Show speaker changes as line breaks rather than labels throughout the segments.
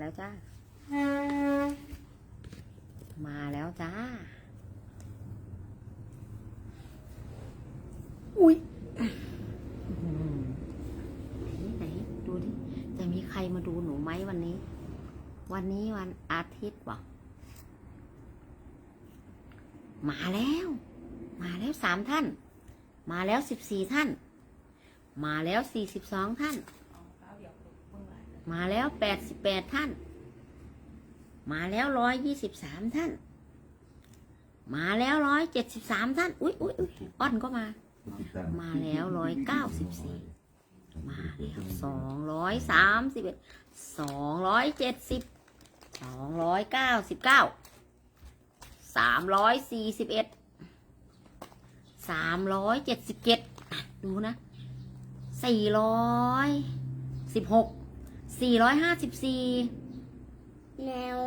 แล้วจ้า มาแล้วจ้า อุ้ยอื้อหือไหนไหนดูดิ จะมีใครมาดูหนูไหมวันนี้ วันนี้วันอาทิตย์วะมาแล้ว มาแล้วสามท่าน มาแล้วสิบสี่ท่าน มาแล้วสี่สิบสองท่าน มาแล้วแปดสิบแปดท่าน มาแล้วร้อยยี่สิบสามท่าน มาแล้วร้อยเจ็ดสิบสามท่าน อุ๊ยอุ๊ยอุ๊ยอ้อนก็มา มาแล้วร้อยเก้าสิบสี่มาแล้วสองร้อยสามสิบเอ็ดสองร้อยเจ็ดสิบสองร้อยเก้าสิบเก้าสามร้อยสี่สิบเอ็ดสามร้อยเจ็ดสิบเจ็ดดูนะสี่ร้อยสิบหก สี่ร้อยห้าสิบสี่
แนว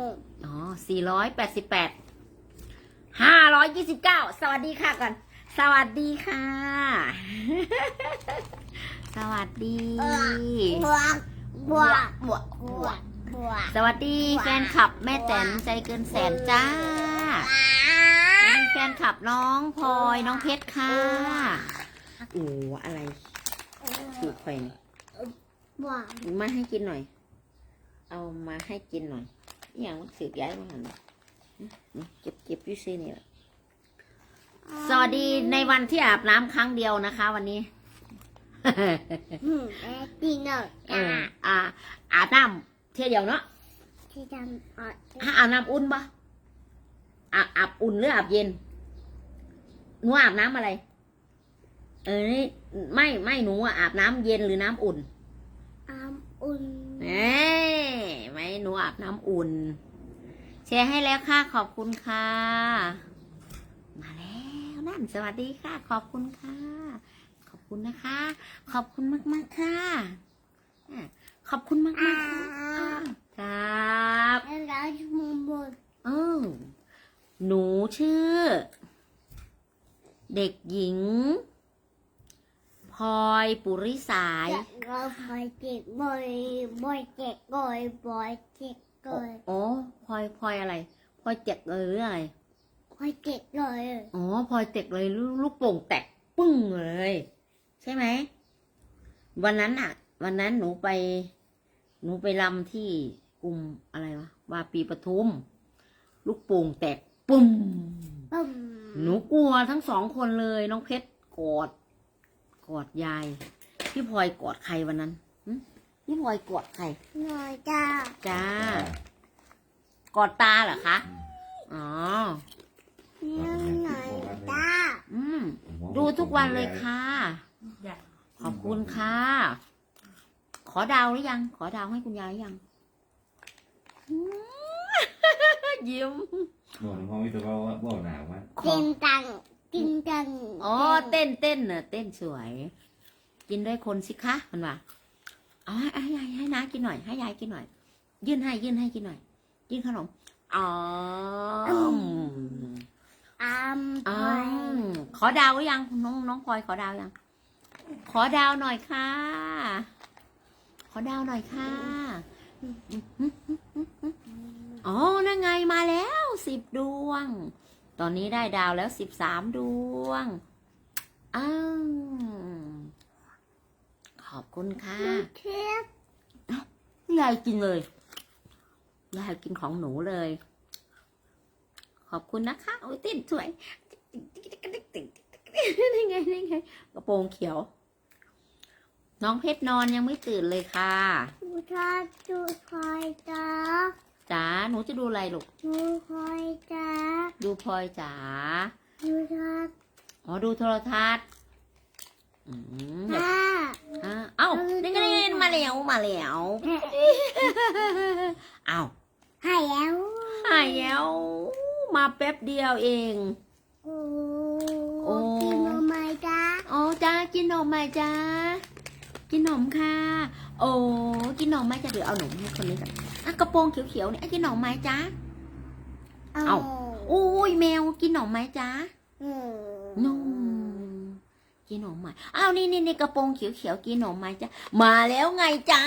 อ๋อสี่ร้อยแปดสิบแปดห้าร้อยยี่สิบเก้าสวัสดีค่ะก่อน สวัสดีค่ะ สวัสดี
บวกบวก
บวก
บวกบวก
สวัสดีแฟนคลับแม่แตนใจเกินแสนจ้าเป็นแฟนคลับน้องพลอยน้องเพชรค่ะโอ้อะไรถูกไปนี่
บวก
มาให้กินหน่อย เอามาให้กินหน่อยอหย่างมันสืบย้ายมาหันนี่เก็บเก็บอยูซี่นี่แหละสวัสดีในวันที่อาบน้ำครั้งเดียวนะคะ วันนี้
อืมแม่ดีเนอะ
เอออ่าอาบน้ำเที่ยวเดียวเนาะ
ที่ทำอะ
ฮะอาบน้ำอุ่นปะอาบอาบอุ่นหรืออาบเย็นหนูอาบน้ำอะไร เออนี่ไม่ไม่หนูอะอาบน้ำเย็นหรือน้ำอุ่น
อามอุ่น
เอ้ไม่หนูอาบน้ำอุ่น แชร์ให้แล้วค่ะขอบคุณค่ะ มาแล้วนั่นสวัสดีค่ะ ขอบคุณค่ะ ขอบคุณนะคะ ขอบคุณมากมากๆค่ะอะขอบคุณมากมากๆค่ะครับ
แล้วเราจะมุมบน
เออหนูชื่อ เด็กหญิง พลอยปุริสาย
จะก็พอยเจ็กบ่อยบ่อยเจ็กบ่อยบ่อยเจ็กบ่อย
โอ้พลอยพลอยอะไรพลอยเจ็กเลยหรืออะไร
พอยเจ็กบ่อย
อ๋อพลอยเจ็กเลยลูกลูกโป่งแตกปึ้งเลย ใช่ไหมวันนั้นอะวันนั้นหนูไป หนูไปรำที่กลุ่มอะไรวะวาปีปทุม ลูกโป่งแตกปุ้ม
ปุ่ม
หนูกลัวทั้งสองคนเลยน้องเพชรกอด กอดยาย พี่พลอยกอดใครวันนั้นหึพี่พลอยกอดใคร
หน่อยจ้า
จ้า กอดตาเหรอคะ อ๋อ
เนี่ยหน่อยจ้า
อืม ดูทุกวันเลยค่ะขอบคุณค่ะ ขอดาวหรือยัง ขอดาวให้คุณยายหรือยังอืม ยิ้ม
บอกน้องพ่อวิทย์ว่าบอกหนาวมาก
ขอ
กินตัง กินตัง
อ๋อเต้นเต้นเน่ะเต้นสวย กินด้วยคนสิคะมันว่าเอาให้ให้ยายให้นากินหน่อย ให้ยายกินหน่อย ยื่นให้ยื่นให้กินหน่อย ยื่นขนมอ๋อม
อามพ
อ๋อ
ลอย
ขอดาวหรือยังน้องน้องพลอยขอดาวยัง ขอดาวหน่อยค่ะ ขอดาวหน่อยค่ะอ๋อนั่นไงมาแล้วสิบดวง ตอนนี้ได้ดาวแล้วสิบสามดวง อ้าว ขอบคุณค่ะ
เค้ก
ยายกินเลย ยายกินของหนูเลย ขอบคุณนะคะ โอ้ยเต้นสวยนี่ไงนี่ไงกระโปรงเขียว น้องเพชรนอนยังไม่ตื่นเลยค่ะ
ดูทอดดูคอยจ้า
จ๋าหนูจะดูอะไรลูก
ดูคอยจ้า
ดูพลอยจ๋า
ดูทอด
อ๋อดูโทรทัศน์อืม
จ้า
อะเอ้านี่ไงนี่ไงมาแล้วมาแล้วเอ้า
ให้แล้ว
หายแล้วมาแป๊บเดียวเอง
โอ้
โอ้
กินทำไมจ้า
โอ้จ้ากินนมไหมจ้ากินนมค่ะ โอ้กินหน่อไม้จ้าเดี๋ยวเอาหนุ่มคนนี้ก่อนอ่กระโปรงเขียวๆนี่ยอ่กินหน่อไม้จ้าเอาโอ้ยแมวกินหน่อไม้จ้านุ่มกินหน่อไม้อ้าวนี่นี่นี่กระโปรงเขียวๆกินหน่อไม้จ้ามาแล้วไงจ้า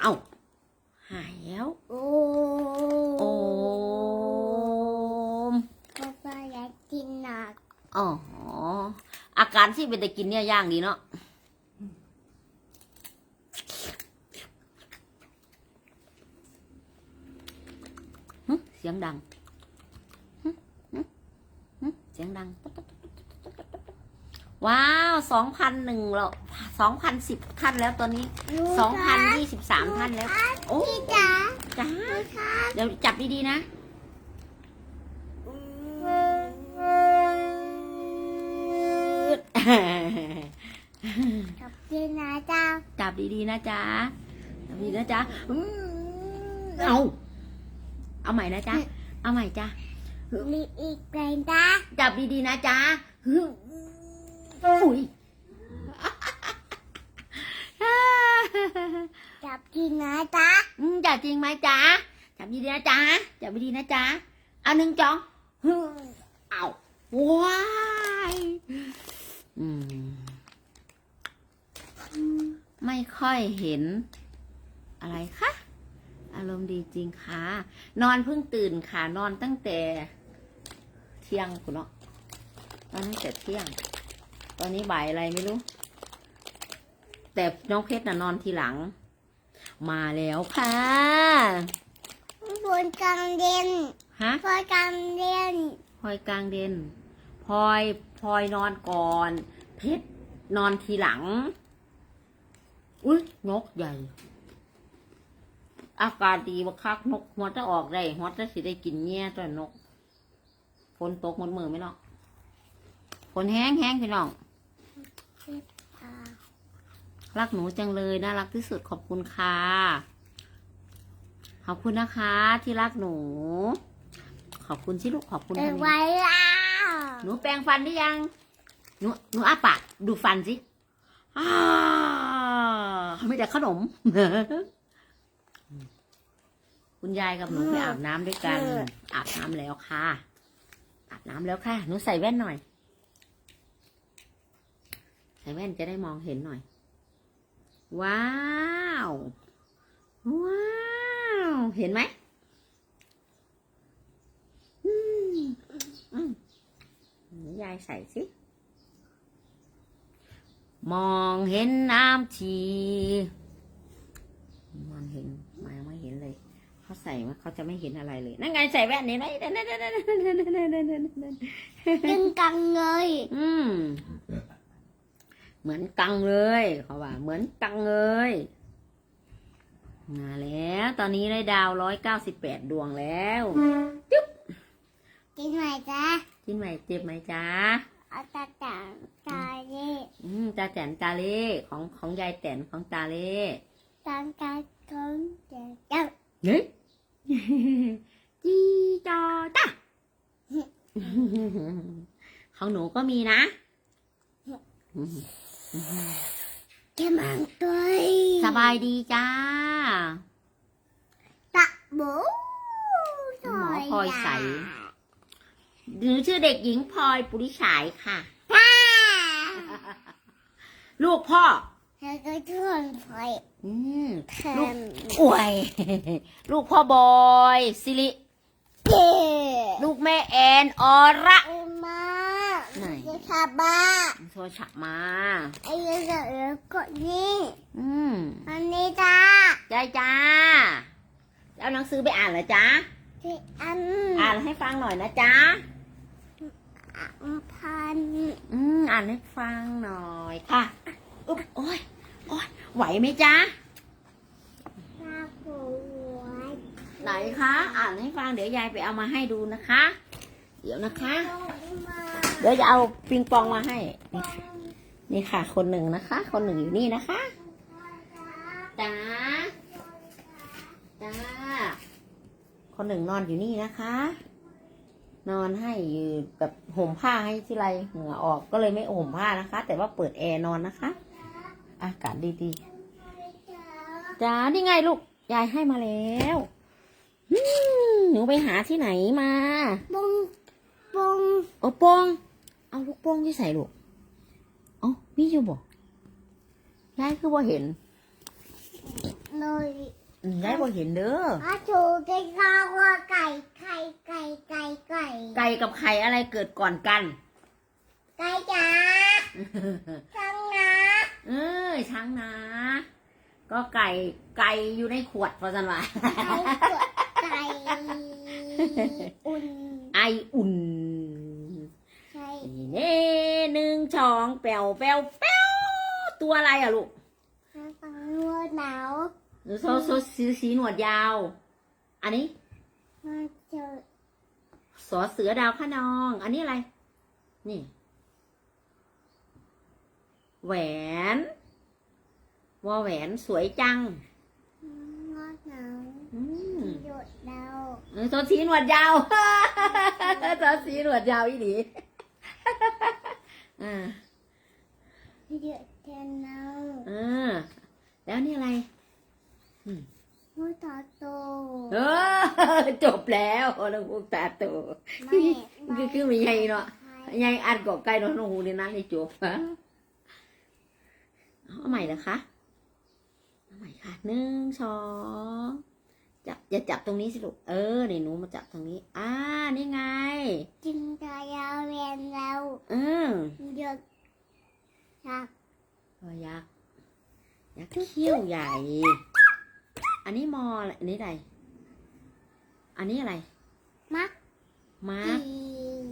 เอา
หา
ยแล้วโ
อ้โก็อยากกิ
นห
นัก
อ๋ออาการที่เป็นตะกินเนี่ยยากดีเนาะ ดังหึหึหึเสียงดัง ว้าวสองพันหนึ่งแล้วสองพันสิบท่านแล้วตอนนี้สองพันยี่สิบสามท่านแล้ว โอ้
พี่จ๋า
จ้า
ค่ะ
เดี๋ยวจับดีๆนะ
ขอบคุณนะจ๊ะ
จับดีๆนะจ๊ะจับดีๆนะจ๊ะอืมเอา เอาใหม่นะจ๊ะ เอาใหม่จ้ะ
มีอีกแกงจ้า
จับดีๆนะจ๊ะฮึอุ้ย
จับกินนะจ๊ะ
อืมจับจริงไหมจ๊ะ จับดีๆนะจ๊ะ จับดีๆนะจ๊ะ เอาหนึ่งจองฮึเอาว้ายอืมไม่ค่อยเห็น อะไรคะ อารมณ์ดีจริงค่ะ นอนเพิ่งตื่นค่ะ นอนตั้งแต่เที่ยงคุณเนาะนอนตั้งแต่เที่ยง ตอนนี้บ่ายอะไรไม่รู้ แต่น้องเพชรน่ะนอนทีหลัง มาแล้วค่ะ
บนกลางเด่น
ฮะ
บนกลางเด่น
พลอยกลางเด่นพลอยพลอยนอนก่อน เพชรนอนทีหลัง อุ้ยนกใหญ่ อากาศดีบักคักนกหัวจะออกได้หัวจะสิได้กินเงี้ยตัวนกฝนตกหมดมือไหมเนาะฝนแห้งแห้งพี่น้อง
อ่า
รักหนูจังเลยน่ารักที่สุดขอบคุณค่ะขอบคุณนะคะ ที่รักหนู ขอบคุณที่ลูกขอบคุณ
เดิน
ทำไม
ไว้แล้ว
หนูแปรงฟันหรือยัง หนูหนูอ้าปากดูฟันสิอ้าไม่แต่ขนม คุณยายกับหนูไปอาบน้ำด้วยกัน อาบน้ำแล้วค่ะ อาบน้ำแล้วค่ะ หนูใส่แว่นหน่อย ใส่แว่นจะได้มองเห็นหน่อย ว้าว ว้าว เห็นไหมอืมอืมยายใส่สิ มองเห็นน้ำชี ใส่ว่าเขาจะไม่เห็นอะไรเลย นั่นไงใส่แว่นนี่ไหมนั่นนั่นนั่นนั่นเป็น
กังเลย
อืม เหมือนกังเลยเขาว่า เหมือนกังเลยมาแล้ว ตอนนี้ได้ดาวร้อยเก้าสิบแปดดวงแล้วจุ๊บ
กินไหมจ๊ะ
กินไหมเจ็บไหมจ๊ะ
เอาตาแตนตาเล่
อืมตาแตนตาเล่ของของยายแตนของตาเล่
ตาตาของตนเล่
เฮ้ จีจอตาของหนูก็มีนะ
แกมังตัว
สบายดีจ้า
ตะบู
หมอพลอยใสหนูชื่อเด็กหญิงพลอยปุริฉายค่ะ
ค่ะ
ลูกพ่อ
แล้วก็ชวนพลอย
อืม
แท
ลูก
น
อวย ลูกพ่อบอยสิริ
เจ๊
ลูกแม่แอนอระ
ไอ้มา
ไหน
จะทาบ้า
โทรฉักมา
ไอ้เรื่องแล้วก็นี่
อืม
อันนี้จ้า
จ้าจ้าเอาหนังสือไปอ่านเหรอจ๊ะ
ที่อัน
อ่านให้ฟังหน่อยนะจ๊ะ
อัมพัน
อืมอ่านให้ฟังหน่อยค่ะอุ๊บโอ้ย โอ้ยไหวไหมจ๊ะ
ตาปวด
ไหนคะ อ่านให้ฟังเดี๋ยวยายไปเอามาให้ดูนะคะ เดี๋ยวนะคะ เดี๋ยวจะเอาปิงปองมาให้นี่ค่ะนี่ค่ะ คนหนึ่งนะคะ คนหนึ่งอยู่นี่นะคะจ้าจ้าคนหนึ่งนอนอยู่นี่นะคะ นอนให้อยู่แบบห่มผ้าให้ที่ไรเหงื่อออกก็เลยไม่ห่มผ้านะคะ แต่ว่าเปิดแอร์นอนนะคะ อากาศดีๆจ้านี่ไงลูก ยายให้มาแล้วอืมหนูไปหาที่ไหนมา
ปุงปุง
โอ้โป้งเอาลูกโป้งที่ใส่ลูกเอ๋อมีอยู่บ่ยายคือบ่เห็น
เลย
อืมยายบ่เห็นเด้อ
อาถูกได้ข้าวว่าไก่ไข่ไก่ไก่ไก่
ไก่กับไข่อะไรเกิดก่อนกัน
ไก่จ๋าจังนะ
เอ้ยช้างนะ ก็ไก่ไก่อยู่ในขวดพอสันว่า
ไก่กดไก่อุ่น
ไออุ่น
ใช่
นี่เน่หนึ่งสองแปวแปวแปวตัวอะไรอะลูก
ถ้าฟังรัวหนาว
หรือโซโซสีสีหนวดยาว อันนี้
มาเจอ
สอเสือดาวขนอง อันนี้อะไร นี่ แหวนวอแหวนสวยจัง
งอหนาว
อืม
หยุดดาว
เออตัวสีหนวดยาวตัวสีหนวดยาวอีดีอ่า
หยุดแทนหนาว
เออแล้วนี่อะไร
หัวตาโต
เออจบแล้วน้องพูกตาโต
แม่
คือคือมีใหญ่เนาะ
ใคร
ใหญ่อัดกอบไก่น้องหูในนั้นในจบฮะ เอาใหม่นะคะเอาใหม่ค่ะหนึ่งสองจับอย่าจับตรงนี้สิลูกเออนี่หนูมาจับตรงนี้ อ่านี่ไง
จินตายาวเรียนแล้ว
เออ
หยุดชัก
ตัวยักษ์ยักษ์เขี้ยวใหญ่ อันนี้มออะไรอันนี้อะไร อันนี้อะไร
มัก
ม้า
กี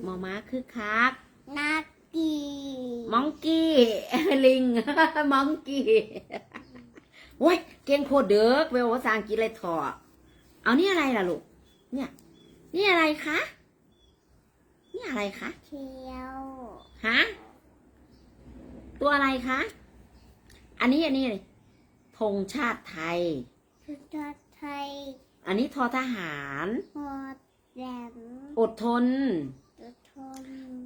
มอม้าคือคัก
นากี
มองกี้ ลิง มองกี้โอ้ยเก่งโคตรเด้อเวลภาษาอังกฤษเลยถอเอานี่อะไรล่ะลูก เนี่ย นี่อะไรคะ นี่อะไรคะ
เขียว
ฮะตัวอะไรคะ อันนี้อันนี้อะไรธงชาติไทย
ชุดไทย
อันนี้ทอทหาร
หัวแหลม
อดทน
ตุทน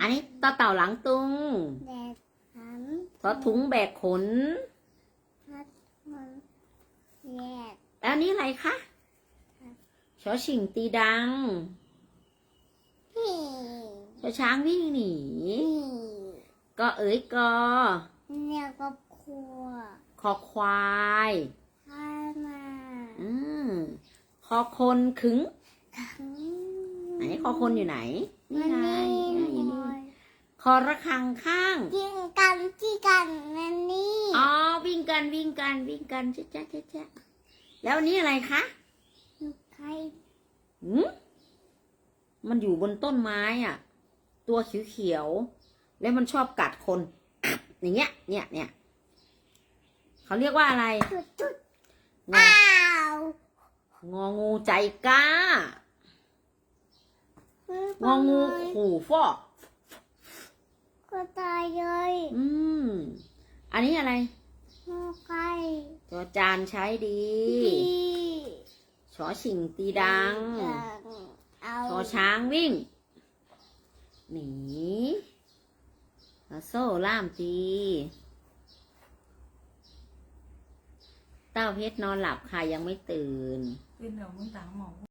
อันนี้ต่อเต่าหลังตุง
แดดหัน
ทอถุงแบกขน
พัดมันแยก
แล้วอันนี้อะไรคะชอชิงตีดัง
นี่
ชอช้างวิ่งหนี
นี่
ก็เอ๋ยกอ
เนี่ยก็ครัว
คอควาย
ข้ามา
อืมคอคนขึง
ขัง
ไหนคอคนอยู่ไหน นี่
มัน
ไง
นี่
นี่อยู่นี่คอระฆังข้าง
กินกันที่กันนั่นนี่
อ๋อวิ่งกันวิ่งกันวิ่งกันจ๊ะจ๊ะจ๊ะจ๊ะแล้วอันนี้อะไรคะ
ใคร
หืมมันอยู่บนต้นไม้อะ ตัวเขียวๆแล้วมันชอบกัดคน อย่างเงี้ย เนี่ยเนี่ยเขาเรียกว่าอะไร
จุดจุด
งอ
อ้าว
งองูใจกล้า งองูขู่ฟอก
ก็ตายเลย
อืม อันนี้อะไร
งอไก่
ตัวจานใช้ดี
ดี
ชอชิงตีดัง
เอา
ชอช้างวิ่ง หนีแล้วโซ่ล่ามตี เต้าเพชรนอนหลับค่ะยังไม่ตื่น
เป็นเดี๋ยวมึงต่างหมอง